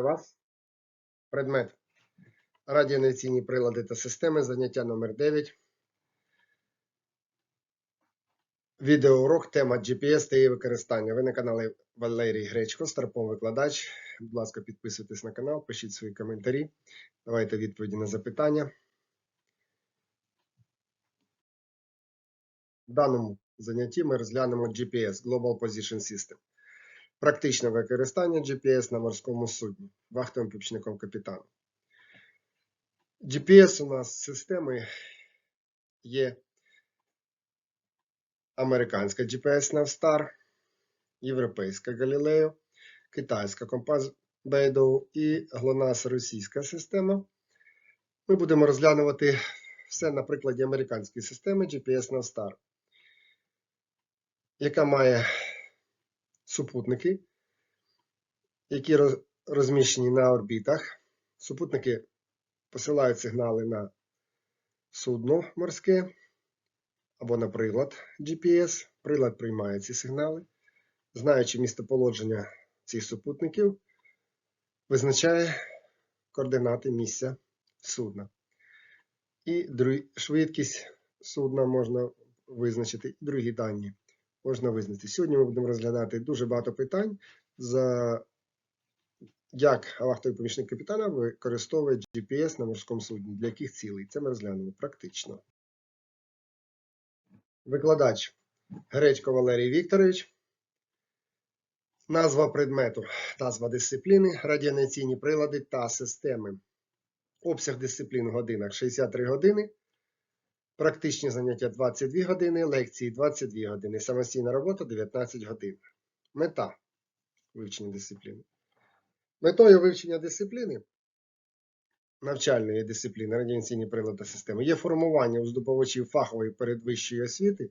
вас. Предмет. Радіонавіційні прилади та системи. Заняття номер 9. Відеоурок. Тема GPS та її використання. Ви на каналі Валерій Гречко, старпом викладач. Будь ласка, підписуйтесь на канал, пишіть свої коментарі. Давайте відповіді на запитання. В даному занятті ми розглянемо GPS Global Position System. Практичне використання GPS на морському судні вахтовим помічником капітана. GPS у нас системи є американська GPS Navstar, європейська Galileo, китайська Compass Beidou і GLONASS російська система. Ми будемо розглянувати все на прикладі американської системи GPS Navstar, яка має супутники, які розміщені на орбітах. Супутники посилають сигнали на судно морське або на прилад GPS. Прилад приймає ці сигнали. Знаючи місцеположення цих супутників, визначає координати місця судна. І швидкість судна можна визначити, і другі дані можна визначити. Сьогодні ми будемо розглядати дуже багато питань, за як вахтовий помічник капітана використовує GPS на морському судні, для яких цілей. Це ми розглянемо практично. Викладач Гречко Валерій Вікторович. Назва предмету, назва дисципліни, радіонаційні прилади та системи. Обсяг дисциплін в годинах 63 години. Практичні заняття 22 години, лекції 22 години, самостійна робота 19 годин. Мета вивчення дисципліни. Метою вивчення дисципліни, навчальної дисципліни радіаційні прилади системи є формування у здобувачів фахової передвищої освіти,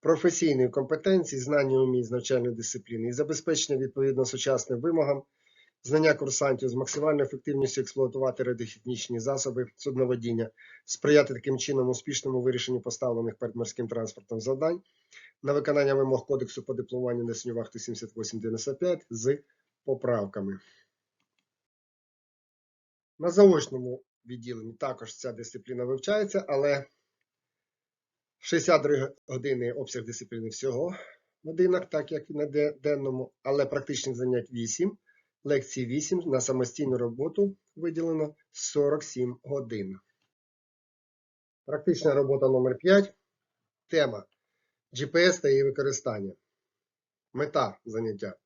професійної компетенції, знання умінь з навчальної дисципліни і забезпечення відповідно сучасним вимогам, знання курсантів з максимальною ефективністю експлуатувати радіотехнічні засоби судноводіння, сприяти таким чином успішному вирішенню поставлених перед морським транспортом завдань на виконання вимог Кодексу по дипломуванню несенню вахти 7895 з поправками. На заочному відділенні також ця дисципліна вивчається, але 63 години обсяг дисципліни всього в годинах, так як і на денному, але практичних занять 8, лекцій 8, на самостійну роботу виділено 47 годин. Практична робота номер 5. Тема GPS та її використання. Мета заняття.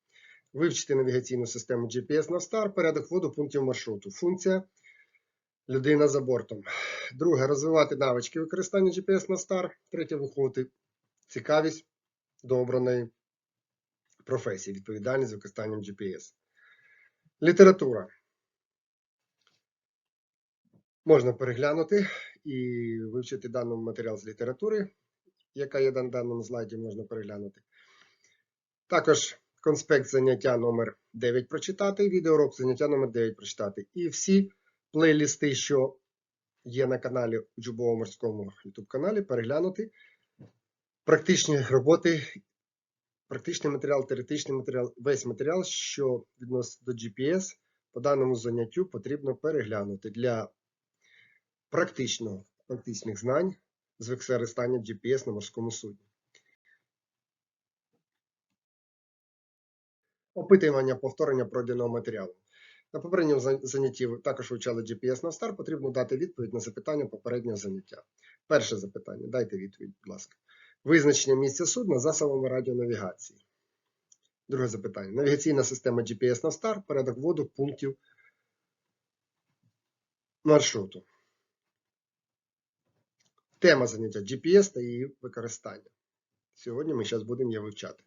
Вивчити навігаційну систему GPS Navstar, порядок вводу пунктів маршруту. Функція людина за бортом. Друге розвивати навички використання GPS Navstar. Третє виховувати цікавість до обраної професії, відповідальність з використанням GPS. Література. Можна переглянути і вивчити даний матеріал з літератури, яка є на даному слайді, можна переглянути. Також конспект заняття номер 9 прочитати, відеоурок заняття номер 9 прочитати. І всі плейлісти, що є на каналі у Джубово морському YouTube каналі, переглянути. Практичні роботи, практичний матеріал, теоретичний матеріал, весь матеріал, що відноситься до GPS, по даному заняттю потрібно переглянути для практичного, практичних знань з використання GPS на морському судні. Опитування повторення пройденого матеріалу. На попередньому занятті ви також вивчали GPS на стар, потрібно дати відповідь на запитання попереднього заняття. Перше запитання. Дайте відповідь, будь ласка. Визначення місця судна засобами радіонавігації. Друге запитання. Навігаційна система GPS на стар, порядок вводу пунктів маршруту. Тема заняття GPS та її використання. Сьогодні ми зараз будемо її вивчати.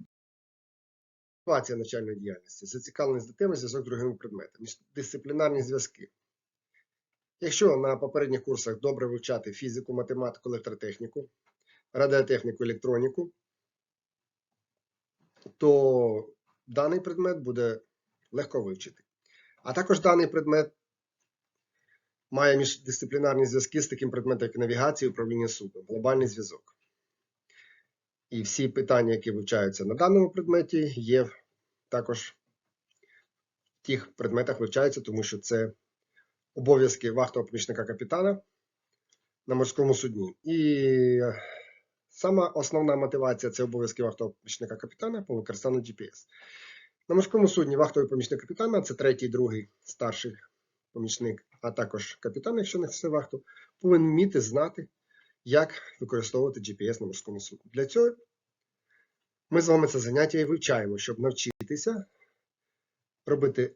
Мотивація навчальної діяльності, зацікавленість до теми, зв'язок з другими предметами, дисциплінарні зв'язки. Якщо на попередніх курсах добре вивчати фізику, математику, електротехніку, радіотехніку, електроніку, то даний предмет буде легко вивчити. А також даний предмет має міждисциплінарні зв'язки з таким предметом, як навігація і управління судном, глобальний зв'язок. І всі питання, які вивчаються на даному предметі, є також в тих предметах вивчаються, тому що це обов'язки вахтового помічника капітана на морському судні. І сама основна мотивація це обов'язки вахтового помічника капітана по використанню GPS. На морському судні вахтовий помічник капітана це третій, другий старший помічник, а також капітан, якщо не все вахту, повинен вміти знати, як використовувати GPS на морському судні. Для цього ми з вами це заняття і вивчаємо, щоб навчитися робити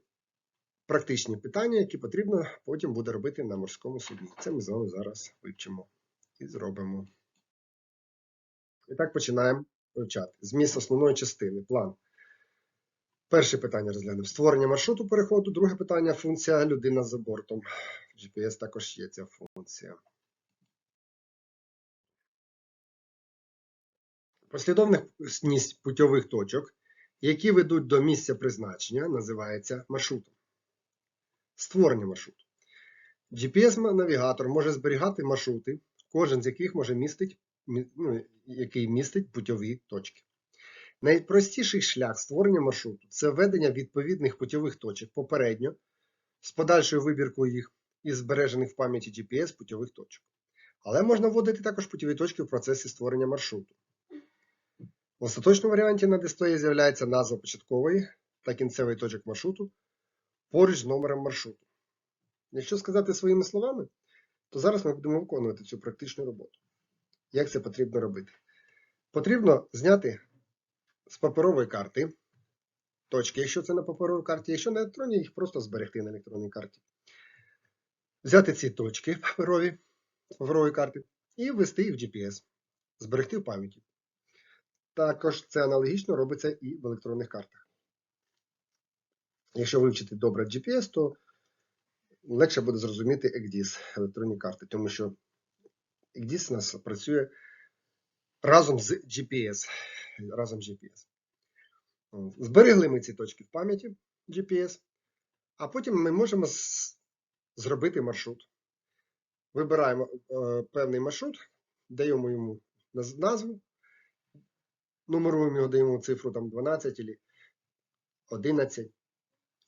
практичні питання, які потрібно потім буде робити на морському судні. Це ми з вами зараз вивчимо і зробимо. І так починаємо вивчати. Зміст основної частини, план. Перше питання розглянемо. Створення маршруту переходу. Друге питання функція людина за бортом. GPS також є ця функція. Послідовність путьових точок, які ведуть до місця призначення, називається маршрутом. Створення маршруту. GPS-навігатор може зберігати маршрути, кожен з яких може містить, ну, який містить путьові точки. Найпростіший шлях створення маршруту це введення відповідних путьових точок попередньо з подальшою вибіркою їх із збережених в пам'яті GPS путьових точок. Але можна вводити також путьові точки в процесі створення маршруту. В остаточному варіанті на дисплеї з'являється назва початкової та кінцевої точок маршруту поруч з номером маршруту. Якщо сказати своїми словами, то зараз ми будемо виконувати цю практичну роботу. Як це потрібно робити? Потрібно зняти з паперової карти точки, якщо це на паперовій карті, якщо на електронній, їх просто зберегти на електронній карті. Взяти ці точки паперові з паперової карти і ввести їх в GPS, зберегти в пам'яті. Також це аналогічно робиться і в електронних картах. Якщо вивчити добре GPS, то легше буде зрозуміти ECDIS електронні карти, тому що У нас працює разом з GPS. Разом з GPS. Зберегли ми ці точки в пам'яті GPS, а потім ми можемо зробити маршрут. Вибираємо е, певний маршрут, даємо йому назву, нумеруємо його, даємо цифру там 12 або 11.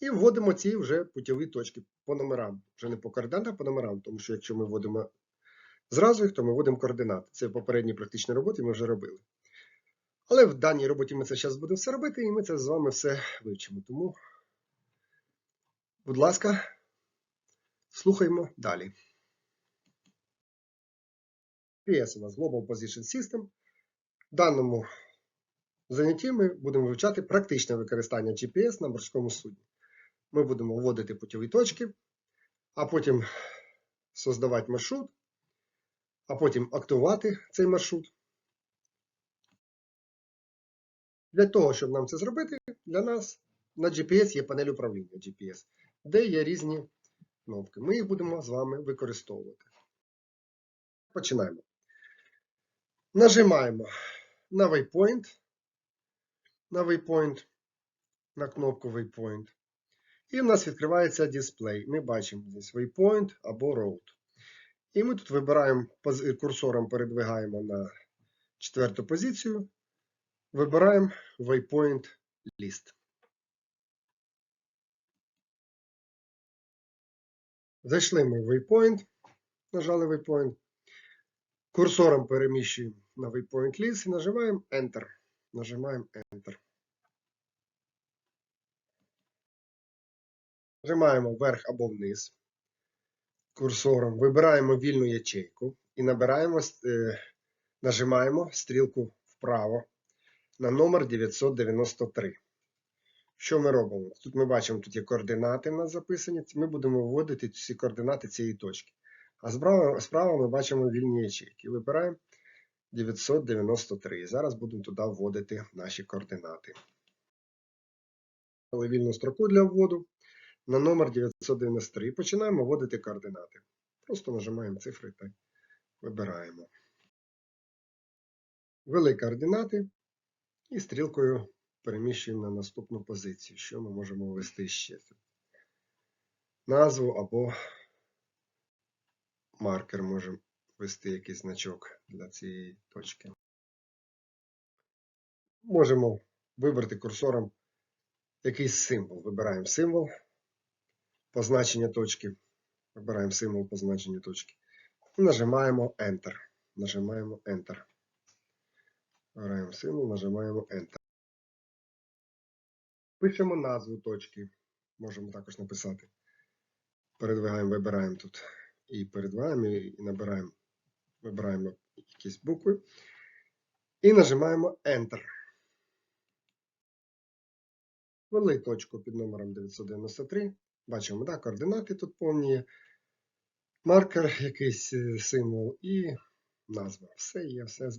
І вводимо ці вже путьові точки по номерам. Вже не по координатам, а по номерам, тому що якщо ми вводимо зразу їх, то ми вводимо координати. Це в попередній практичній роботі ми вже робили. Але в даній роботі ми це зараз будемо все робити, і ми це з вами все вивчимо. Тому, будь ласка, слухаймо далі. PS у нас Global Position System. В даному занятті ми будемо вивчати практичне використання GPS на морському судні. Ми будемо вводити путьові точки, а потім создавати маршрут, а потім актувати цей маршрут. Для того, щоб нам це зробити, для нас на GPS є панель управління GPS, де є різні кнопки. Ми їх будемо з вами використовувати. Починаємо. Нажимаємо на Waypoint, на Waypoint, на кнопку Waypoint. І в нас відкривається дисплей. Ми бачимо здесь Waypoint або Road. І ми тут вибираємо курсором передвигаємо на четверту позицію. Вибираємо Waypoint List. Зайшли ми в Waypoint, нажали Waypoint. Курсором переміщуємо на Waypoint List і нажимаємо Enter. Нажимаємо Enter. Нажимаємо вверх або вниз. Курсором вибираємо вільну ячейку і набираємо, е, нажимаємо стрілку вправо на номер 993. Що ми робимо? Тут ми бачимо, тут є координати в нас записані. Ми будемо вводити ці координати цієї точки. А справа, справа ми бачимо вільні ячейки. Вибираємо 993. Зараз будемо туди вводити наші координати. Вільну строку для вводу на номер 993 і починаємо вводити координати. Просто нажимаємо цифри та вибираємо. Ввели координати і стрілкою переміщуємо на наступну позицію, що ми можемо ввести ще. Назву або маркер можемо ввести якийсь значок для цієї точки. Можемо вибрати курсором якийсь символ. Вибираємо символ позначення точки. Вибираємо символ позначення точки. Нажимаємо Enter. Нажимаємо Enter. Вибираємо символ, нажимаємо Enter. Пишемо назву точки. Можемо також написати. Передвигаємо, вибираємо тут і передвигаємо, і набираємо, вибираємо якісь букви. І нажимаємо Enter. Ввели точку під номером 993. Бачимо, да, координати тут повні. Маркер, якийсь е, символ і назва. Все є, все.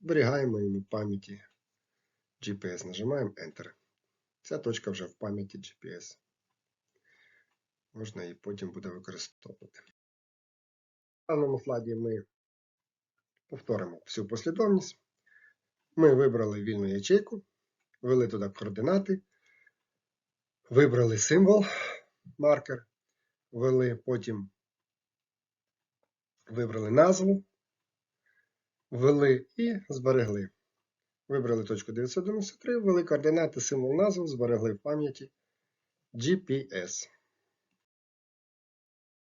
Зберігаємо її в пам'яті GPS. Нажимаємо Enter. Ця точка вже в пам'яті GPS. Можна її потім буде використовувати. В даному слайді ми повторимо всю послідовність. Ми вибрали вільну ячейку, ввели туди координати, вибрали символ, маркер, ввели потім вибрали назву, ввели і зберегли. Вибрали точку 993, ввели координати, символ назву, зберегли в пам'яті GPS.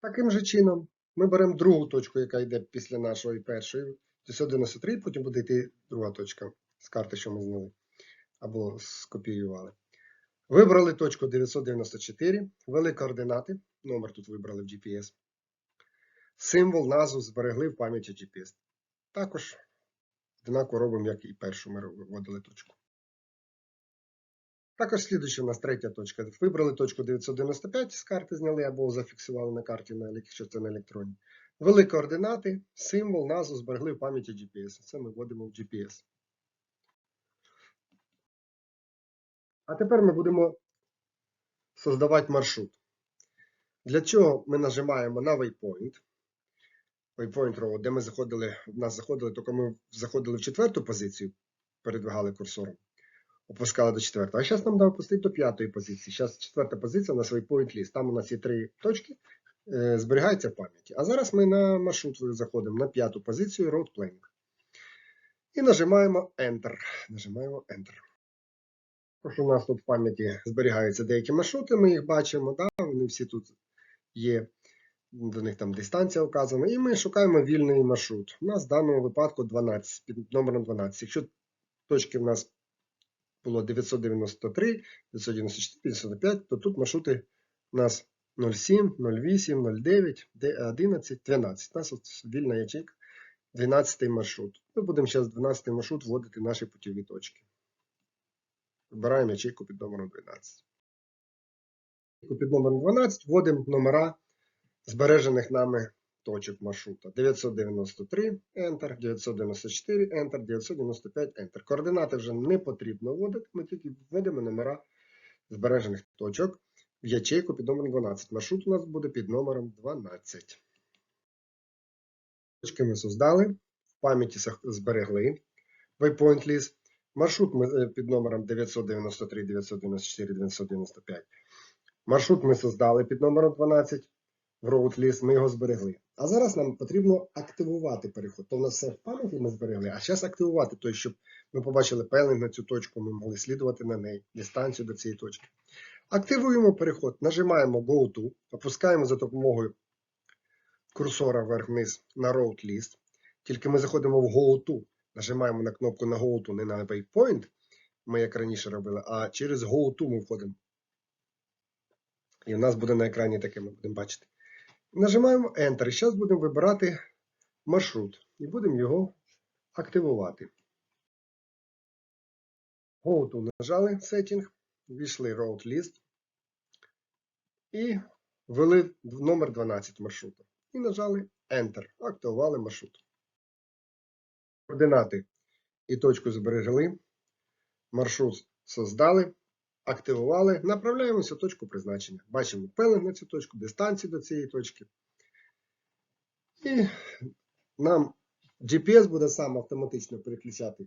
Таким же чином, ми беремо другу точку, яка йде після нашої першої, 993, потім буде йти друга точка з карти, що ми зняли або скопіювали. Вибрали точку 994, ввели координати, номер тут вибрали в GPS. Символ, назву зберегли в пам'яті GPS. Також однаково робимо, як і першу ми вводили точку. Також слідуюча у нас третя точка. Вибрали точку 995 з карти зняли або зафіксували на карті, якщо це на електроні. Ввели координати, символ, назву зберегли в пам'яті GPS. Це ми вводимо в GPS. А тепер ми будемо создавати маршрут. Для чого ми нажимаємо на waypoint. Waypoint row, де ми заходили, в нас заходили, тільки ми заходили в четверту позицію, передвигали курсором, опускали до четвертої. А зараз нам треба опустити до п'ятої позиції. Зараз четверта позиція у нас waypoint list. Там у нас є три точки, е, зберігається в пам'яті. А зараз ми на маршрут заходимо на п'яту позицію road planning. І нажимаємо Enter. Нажимаємо Enter. Тож у нас тут в пам'яті зберігаються деякі маршрути, ми їх бачимо, да? вони всі тут є, до них там дистанція вказана, і ми шукаємо вільний маршрут. У нас в даному випадку 12, під номером 12. Якщо точки в нас було 993, 994, 995, то тут маршрути у нас 07, 08, 09, 11, 12. У нас от вільна ячейка, 12 маршрут. Ми будемо зараз 12 маршрут вводити наші путіві точки. Вибираємо ячейку під номером 12. Під номером 12 вводимо номера збережених нами точок маршрута. 993 Enter, 994 Enter, 995 Enter. Координати вже не потрібно вводити, ми тільки вводимо номера збережених точок в ячейку під номером 12. Маршрут у нас буде під номером 12. Точки ми создали, в пам'яті зберегли waypoint list. Маршрут під номером 993, 994, 995. Маршрут ми создали під номером 12 в list, ми його зберегли. А зараз нам потрібно активувати переход. То в нас все в пам'яті ми зберегли, а зараз активувати, тобто, щоб ми побачили пеленг на цю точку, ми могли слідувати на неї, дистанцію до цієї точки. Активуємо переход, нажимаємо Go to, опускаємо за допомогою курсора вверх-вниз на road. Тільки ми заходимо в Go. Нажимаємо на кнопку на Go to, не на Waypoint, ми як раніше робили, а через Go to ми входимо. І в нас буде на екрані таке, ми будемо бачити. Нажимаємо Enter. І зараз будемо вибирати маршрут і будемо його активувати. Go to нажали Setting, ввійшли Road List і ввели номер 12 маршруту. І нажали Enter. Активували маршрут координати і точку зберегли, маршрут создали, активували, направляємося в точку призначення. Бачимо пелен на цю точку, дистанцію до цієї точки. І нам GPS буде сам автоматично переключати.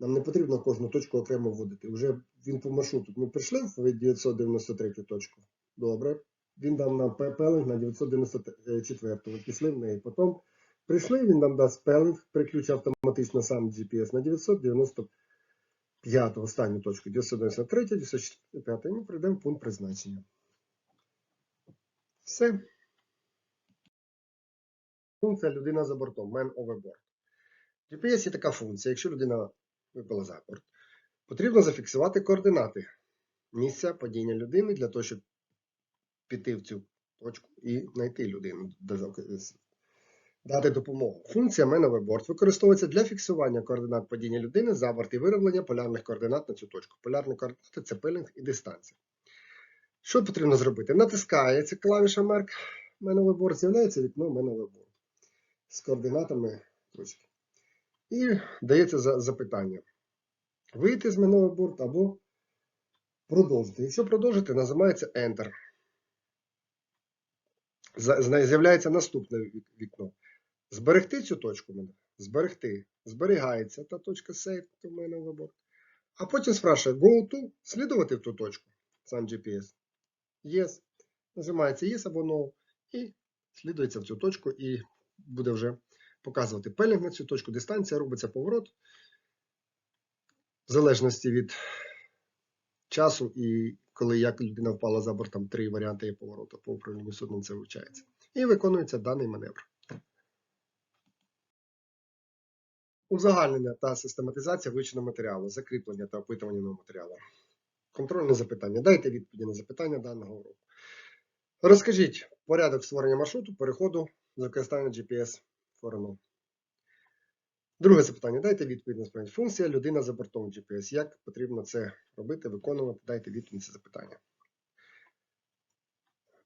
Нам не потрібно кожну точку окремо вводити. Вже він по маршруту. Ми прийшли в 993 точку. Добре. Він дав нам пелинг на 994. Пішли в неї. Потім Прийшли, він нам дасть спелинг, приключить автоматично сам GPS на 995 останню точку, 993, 995, і ми прийдемо в пункт призначення. Все. Функція людина за бортом, man overboard. В GPS є така функція, якщо людина випала за борт, потрібно зафіксувати координати місця падіння людини для того, щоб піти в цю точку і знайти людину, дати допомогу. Функція Man overboard використовується для фіксування координат падіння людини за борт і вироблення полярних координат на цю точку. Полярні координати це пилінг і дистанція. Що потрібно зробити? Натискається клавіша Merk Man overboard, з'являється вікно Man overboard з координатами точки. І дається запитання. Вийти з Man overboard або продовжити. Якщо продовжити, називається Enter. З'являється наступне вікно. Зберегти цю точку мене. Зберегти. Зберігається та точка save у мене вибор. А потім спрашує go to, слідувати в ту точку. Сам GPS. Yes. Нажимається yes або no. І слідується в цю точку і буде вже показувати пелінг на цю точку. Дистанція, робиться поворот. В залежності від часу і коли як людина впала за борт, три варіанти є повороту по управлінню судном це вивчається. І виконується даний маневр. Узагальнення та систематизація вивченого матеріалу, закріплення та опитування нового матеріалу. Контрольне запитання. Дайте відповіді на запитання даного уроку. Розкажіть порядок створення маршруту, переходу з використання GPS форуну. Друге запитання. Дайте відповідь на запитання. Функція людина за бортом GPS. Як потрібно це робити, виконувати? Дайте відповідь на це запитання.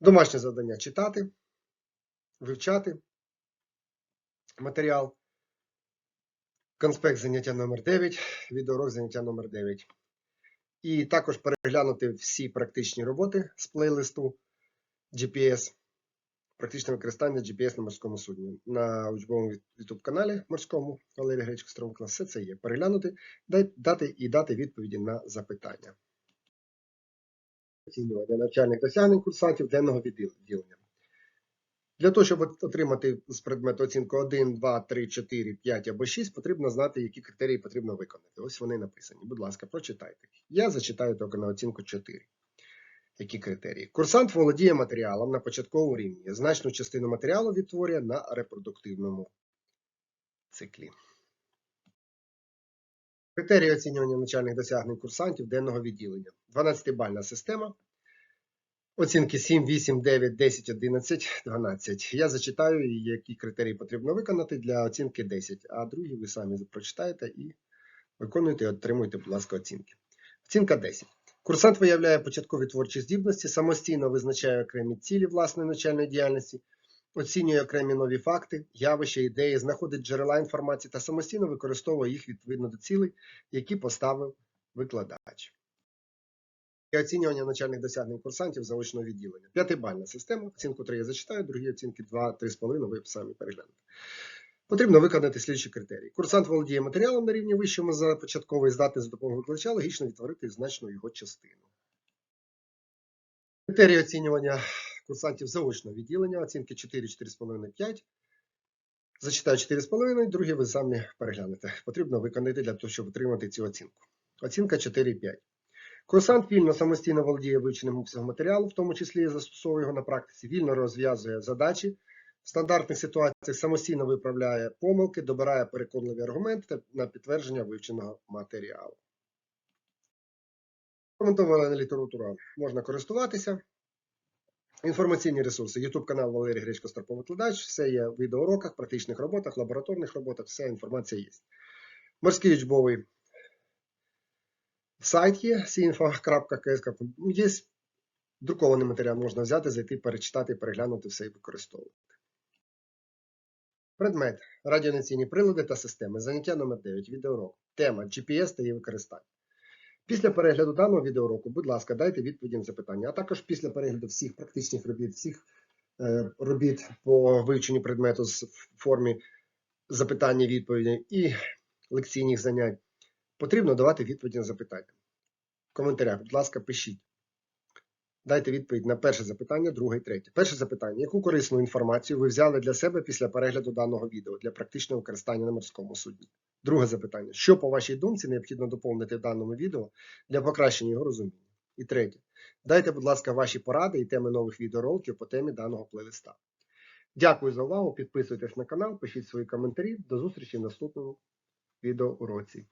Домашнє завдання читати, вивчати матеріал. Конспект заняття номер 9, відеоурок заняття номер 9. І також переглянути всі практичні роботи з плейлисту GPS, практичне використання GPS на морському судні. На учбовому YouTube каналі морському Валерій Гречко Стромклас. Все це є. Переглянути, дати і дати відповіді на запитання. Оцінювання навчальних досягнень курсантів денного відділення. Для того, щоб отримати з предмету оцінку 1, 2, 3, 4, 5 або 6, потрібно знати, які критерії потрібно виконати. Ось вони написані. Будь ласка, прочитайте. Я зачитаю тільки на оцінку 4. Які критерії? Курсант володіє матеріалом на початковому рівні. Значну частину матеріалу відтворює на репродуктивному циклі. Критерії оцінювання навчальних досягнень курсантів денного відділення. 12-бальна система. Оцінки 7, 8, 9, 10, 11, 12. Я зачитаю, які критерії потрібно виконати для оцінки 10, а другі ви самі прочитаєте і виконуєте і отримуєте, будь ласка, оцінки. Оцінка 10. Курсант виявляє початкові творчі здібності, самостійно визначає окремі цілі власної навчальної діяльності, оцінює окремі нові факти, явища, ідеї, знаходить джерела інформації та самостійно використовує їх відповідно до цілей, які поставив викладач. І оцінювання навчальних досягнень курсантів заочного відділення. П'ятибальна система. Оцінку 3 я зачитаю, другі оцінки 2, 3,5 ви самі переглянете. Потрібно виконати слідчі критерії. Курсант володіє матеріалом на рівні вищому за початковий здатний за допомогою викладача логічно відтворити значну його частину. Критерії оцінювання курсантів заочного відділення. Оцінки 4, 4,5, 5. Зачитаю 4,5, другі ви самі переглянете. Потрібно виконати для того, щоб отримати цю оцінку. Оцінка 4,5. Курсант вільно самостійно володіє вивченим обсягом матеріалу, в тому числі застосовує його на практиці, вільно розв'язує задачі, в стандартних ситуаціях самостійно виправляє помилки, добирає переконливі аргументи на підтвердження вивченого матеріалу. Коментована література можна користуватися. Інформаційні ресурси. YouTube канал Валерій Гречко Старпов викладач. Все є в відеоуроках, практичних роботах, лабораторних роботах, вся інформація є. Морський учбовий сайт є sinfo.ks. Є друкований матеріал, можна взяти, зайти, перечитати, переглянути все і використовувати. Предмет. Радіонаційні прилади та системи. Заняття номер 9. Відеоурок. Тема GPS та її використання. Після перегляду даного відеоуроку, будь ласка, дайте відповіді на запитання, а також після перегляду всіх практичних робіт, всіх е, робіт по вивченню предмету з- в формі запитання, відповіді і лекційних занять, потрібно давати відповіді на запитання. В коментарях, будь ласка, пишіть. Дайте відповідь на перше запитання, друге і третє. Перше запитання: яку корисну інформацію ви взяли для себе після перегляду даного відео для практичного використання на морському судні? Друге запитання: що, по вашій думці, необхідно доповнити в даному відео для покращення його розуміння? І третє. Дайте, будь ласка, ваші поради і теми нових відеороликів по темі даного плейлиста. Дякую за увагу. Підписуйтесь на канал, пишіть свої коментарі. До зустрічі в наступному відеоуроці.